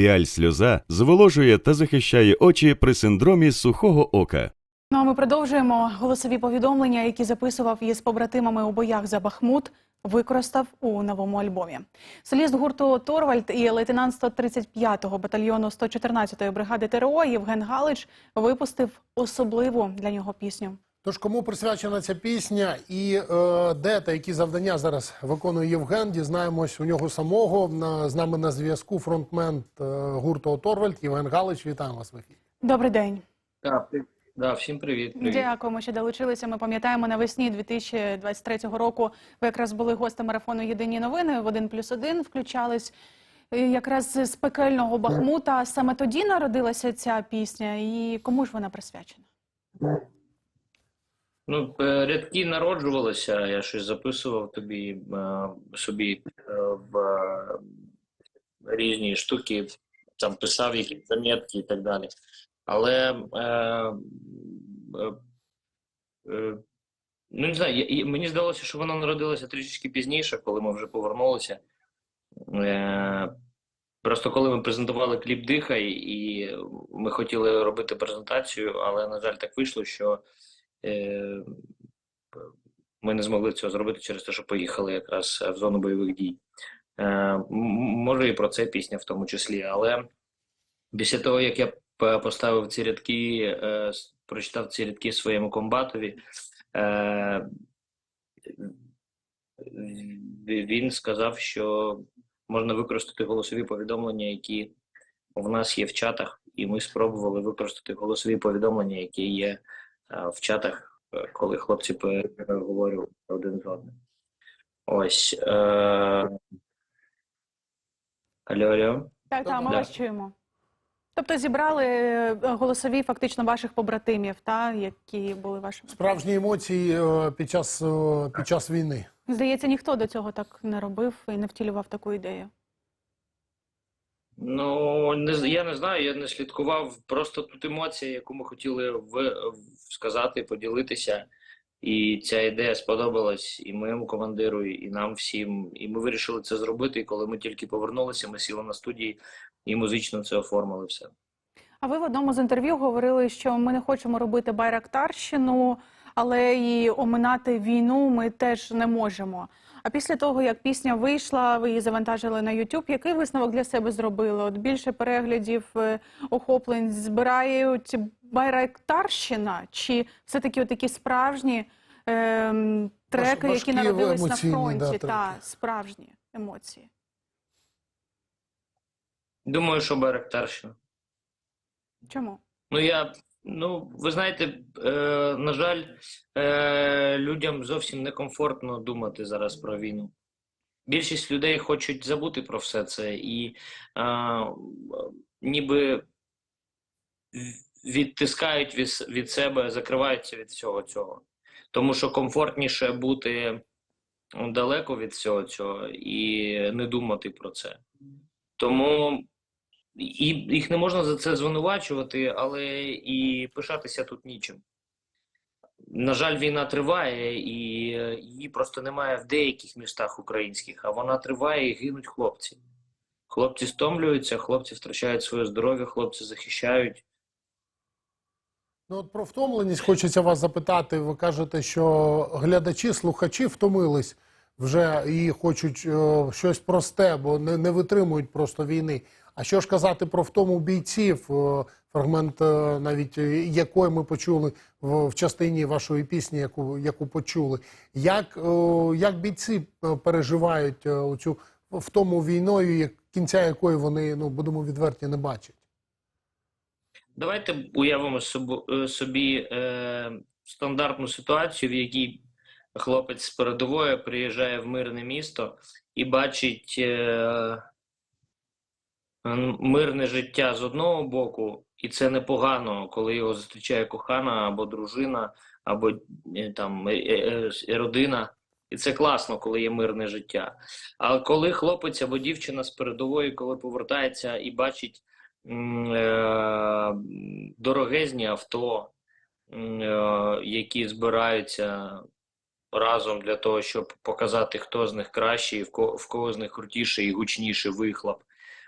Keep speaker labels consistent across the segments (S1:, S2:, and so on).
S1: Піаль сльоза зволожує та захищає очі при синдромі сухого ока.
S2: Ну а ми продовжуємо голосові повідомлення, які записував із побратимами у боях за Бахмут. Використав у новому альбомі. Соліст гурту Торвальд і лейтенант 135-го батальйону 114-ї бригади ТРО Євген Галич випустив особливу для нього пісню.
S3: Тож кому присвячена ця пісня і е, де та які завдання зараз виконує Євген, дізнаємось у нього самого. На, з нами на зв'язку фронтмен е, гурту Торвальд Євген Галич. Вітаємо вас в ефірі.
S2: Добрий день.
S4: Да, да, всім привіт. привіт.
S2: Дякуємо, що долучилися. Ми пам'ятаємо навесні 2023 року. Ви якраз були гостем марафону Єдині новини в 1 плюс 1 включались. е, Якраз з пекельного Бахмута саме тоді народилася ця пісня, і кому ж вона присвячена?
S4: Ну, е, рядки народжувалися, я щось записував тобі е, собі е, в різні штуки, там писав якісь замітки і так далі. Але ну не знаю, мені здалося, що вона народилася трішечки пізніше, коли ми вже повернулися. Просто коли ми презентували кліп Дихай, і ми хотіли робити презентацію, але, на жаль, так вийшло, що ми не змогли цього зробити через те, що поїхали якраз в зону бойових дій. Е, Може, і про це пісня в тому числі, але після того, як я поставив ці рядки, е, прочитав ці рядки своєму комбатові, е, він сказав, що можна використати голосові повідомлення, які в нас є в чатах, і ми спробували використати голосові повідомлення, які є е, в чатах, е, коли хлопці переговорювали один з одним. Ось. Е... Алло, алло.
S2: Так, так, ми
S4: Да.
S2: вас чуємо. Тобто зібрали е, голосові фактично ваших побратимів, та, які були вашими.
S3: Справжні емоції е, під час е, під час війни.
S2: Здається, ніхто до цього так не робив і не втілював таку ідею.
S4: Ну, не, я не знаю, я не слідкував. Просто тут емоція, яку ми хотіли в- сказати, поділитися. І ця ідея сподобалась і моєму командиру, і нам всім. І ми вирішили це зробити. І коли ми тільки повернулися, ми сіли на студії і музично це оформили все.
S2: А ви в одному з інтерв'ю говорили, що ми не хочемо робити байрактарщину, але і оминати війну ми теж не можемо. А після того, як пісня вийшла, ви її завантажили на YouTube, який висновок для себе зробили? От більше переглядів, е, охоплень збирають байрактарщина, чи все-таки такі справжні ем, треки,
S3: Важ-
S2: які народились на фронті,
S3: да,
S2: та справжні емоції?
S4: Думаю, що Байрактарщина.
S2: Чому?
S4: Ну, я, ну, ви знаєте, е, на жаль, е, людям зовсім некомфортно думати зараз про війну. Більшість людей хочуть забути про все це і е, ніби відтискають від, себе, закриваються від всього цього. Тому що комфортніше бути далеко від всього цього і не думати про це. Тому і їх не можна за це звинувачувати, але і пишатися тут нічим. На жаль, війна триває, і її просто немає в деяких містах українських, а вона триває і гинуть хлопці. Хлопці стомлюються, хлопці втрачають своє здоров'я, хлопці захищають.
S3: Ну от про втомленість хочеться вас запитати. Ви кажете, що глядачі, слухачі втомились вже і хочуть е, щось просте, бо не, не витримують просто війни. А що ж казати про втому бійців? Е, Фрагмент е, навіть якої ми почули в, частині вашої пісні, яку, яку почули. Як, як бійці переживають оцю втому війною, як- кінця якої вони, ну будемо відверті, не бачать?
S4: Давайте уявимо е, собі е, стандартну ситуацію, в якій хлопець з передової приїжджає в мирне місто і бачить е, мирне життя з одного боку, і це непогано, коли його зустрічає кохана або дружина, або е, там е, е, е, родина. І це класно, коли є мирне життя. А коли хлопець або дівчина з передової, коли повертається і бачить е, дорогезні авто, е, які збираються разом для того, щоб показати, хто з них кращий, в кого з них крутіший і гучніший вихлоп.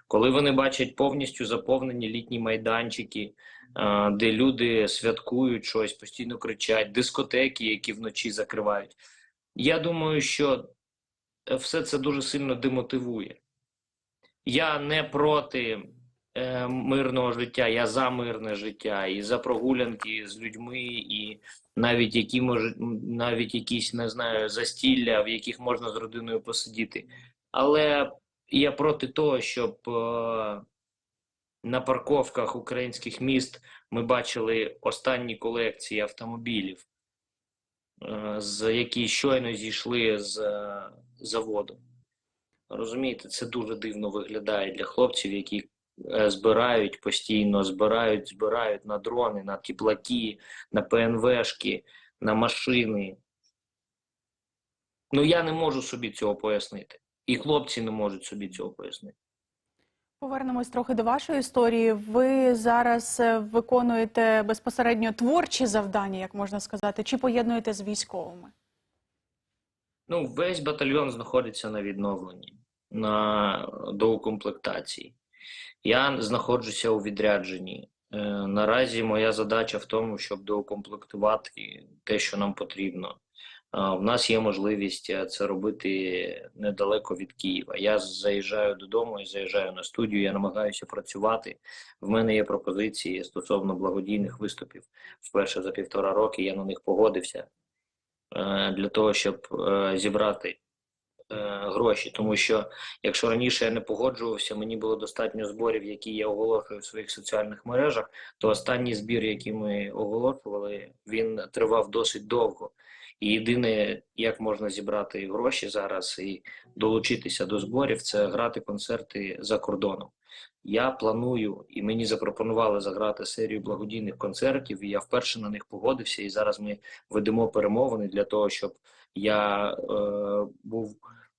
S4: Коли вони бачать повністю заповнені літні майданчики, е, де люди святкують щось, постійно кричать, дискотеки, які вночі закривають. Я думаю, що все це дуже сильно демотивує. Я не проти е, мирного життя, я за мирне життя і за прогулянки з людьми, і навіть які може, навіть якісь не знаю, застілля, в яких можна з родиною посидіти. Але я проти того, щоб е, на парковках українських міст ми бачили останні колекції автомобілів, е, з які щойно зійшли з е, заводу. Розумієте, це дуже дивно виглядає для хлопців, які збирають постійно, збирають, збирають на дрони, на теплаки, на ПНВшки, на машини. Ну я не можу собі цього пояснити. І хлопці не можуть собі цього пояснити.
S2: Повернемось трохи до вашої історії. Ви зараз е, виконуєте безпосередньо творчі завдання, як можна сказати, чи поєднуєте з військовими?
S4: Ну, весь батальйон знаходиться на відновленні, на доукомплектації. Я знаходжуся у відрядженні. Е, наразі моя задача в тому, щоб доукомплектувати те, що нам потрібно. Е, в нас є можливість е, це робити недалеко від Києва. Я заїжджаю додому і заїжджаю на студію. Я намагаюся працювати. В мене є пропозиції стосовно благодійних виступів. Вперше за півтора роки я на них погодився е, для того, щоб е, зібрати е, гроші. Тому що якщо раніше я не погоджувався, мені було достатньо зборів, які я оголошую в своїх соціальних мережах, то останній збір, який ми оголошували, він тривав досить довго. І єдине, як можна зібрати гроші зараз і долучитися до зборів, це грати концерти за кордоном. Я планую, і мені запропонували заграти серію благодійних концертів. І я вперше на них погодився. І зараз ми ведемо перемовини для того, щоб я е, був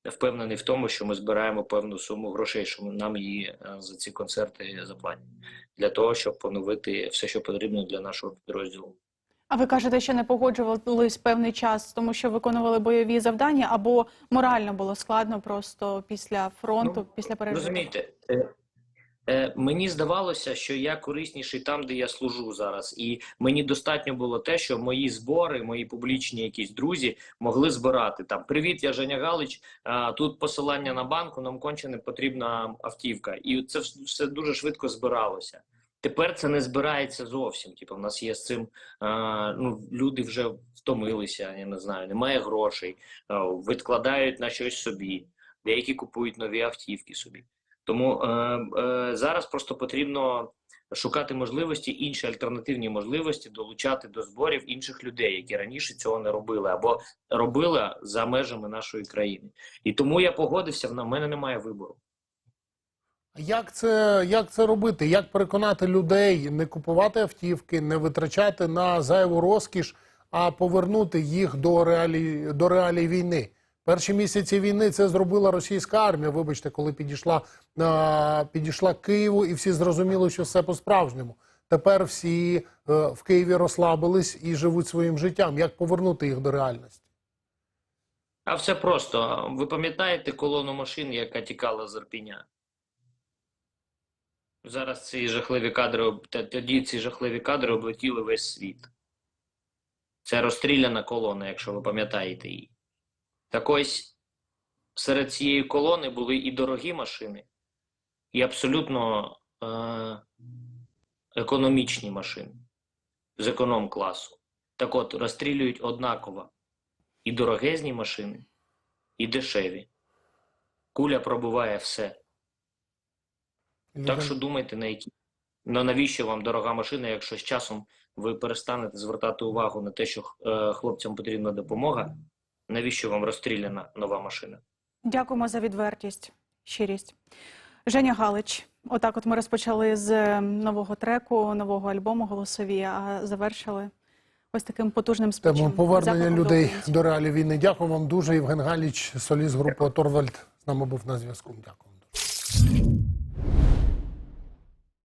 S4: впевнений в тому, що ми збираємо певну суму грошей, що нам її е, за ці концерти заплатять, для того, щоб поновити все, що потрібно для нашого підрозділу.
S2: А ви кажете, що не погоджувались певний час, тому що виконували бойові завдання, або морально було складно просто після фронту,
S4: Ну,
S2: після пережитого?
S4: Розумієте, е, мені здавалося, що я корисніший там, де я служу зараз, і мені достатньо було те, що мої збори, мої публічні якісь друзі могли збирати там. Привіт, я Женя Галич. А, тут посилання на банку, нам конче не потрібна автівка, і це все дуже швидко збиралося. Тепер це не збирається зовсім. Типу, в нас є з цим а, ну, люди вже втомилися, я не знаю, немає грошей, а, відкладають на щось собі, деякі купують нові автівки собі. Тому е, е, зараз просто потрібно шукати можливості, інші альтернативні можливості долучати до зборів інших людей, які раніше цього не робили або робили за межами нашої країни. І тому я погодився. В мене немає вибору.
S3: Як це, як це робити? Як переконати людей не купувати автівки, не витрачати на зайву розкіш, а повернути їх до реалій, до реалій війни? Перші місяці війни це зробила російська армія. Вибачте, коли підійшла, а, підійшла Києву, і всі зрозуміли, що все по-справжньому. Тепер всі е, в Києві розслабились і живуть своїм життям. Як повернути їх до реальності?
S4: А все просто. Ви пам'ятаєте колону машин, яка тікала з Ірпіня? Зараз ці жахливі кадри, тоді ці жахливі кадри облетіли весь світ. Це розстріляна колона, якщо ви пам'ятаєте її. Так ось серед цієї колони були і дорогі машини, і абсолютно е- економічні машини з економ-класу. Так от, розстрілюють однаково і дорогезні машини, і дешеві. Куля пробиває все. Так що думайте, на які. Ну, навіщо вам дорога машина, якщо з часом ви перестанете звертати увагу на те, що е, хлопцям потрібна допомога, навіщо вам розстріляна нова машина?
S2: Дякуємо за відвертість, щирість. Женя Галич. Отак, от ми розпочали з е, нового треку, нового альбому голосові, а завершили ось таким потужним спічем.
S3: Тему повернення людей до реалії війни. Дякую вам дуже. Євген Галіч, соліст групи Торвальд, з нами був на зв'язку. Дякую.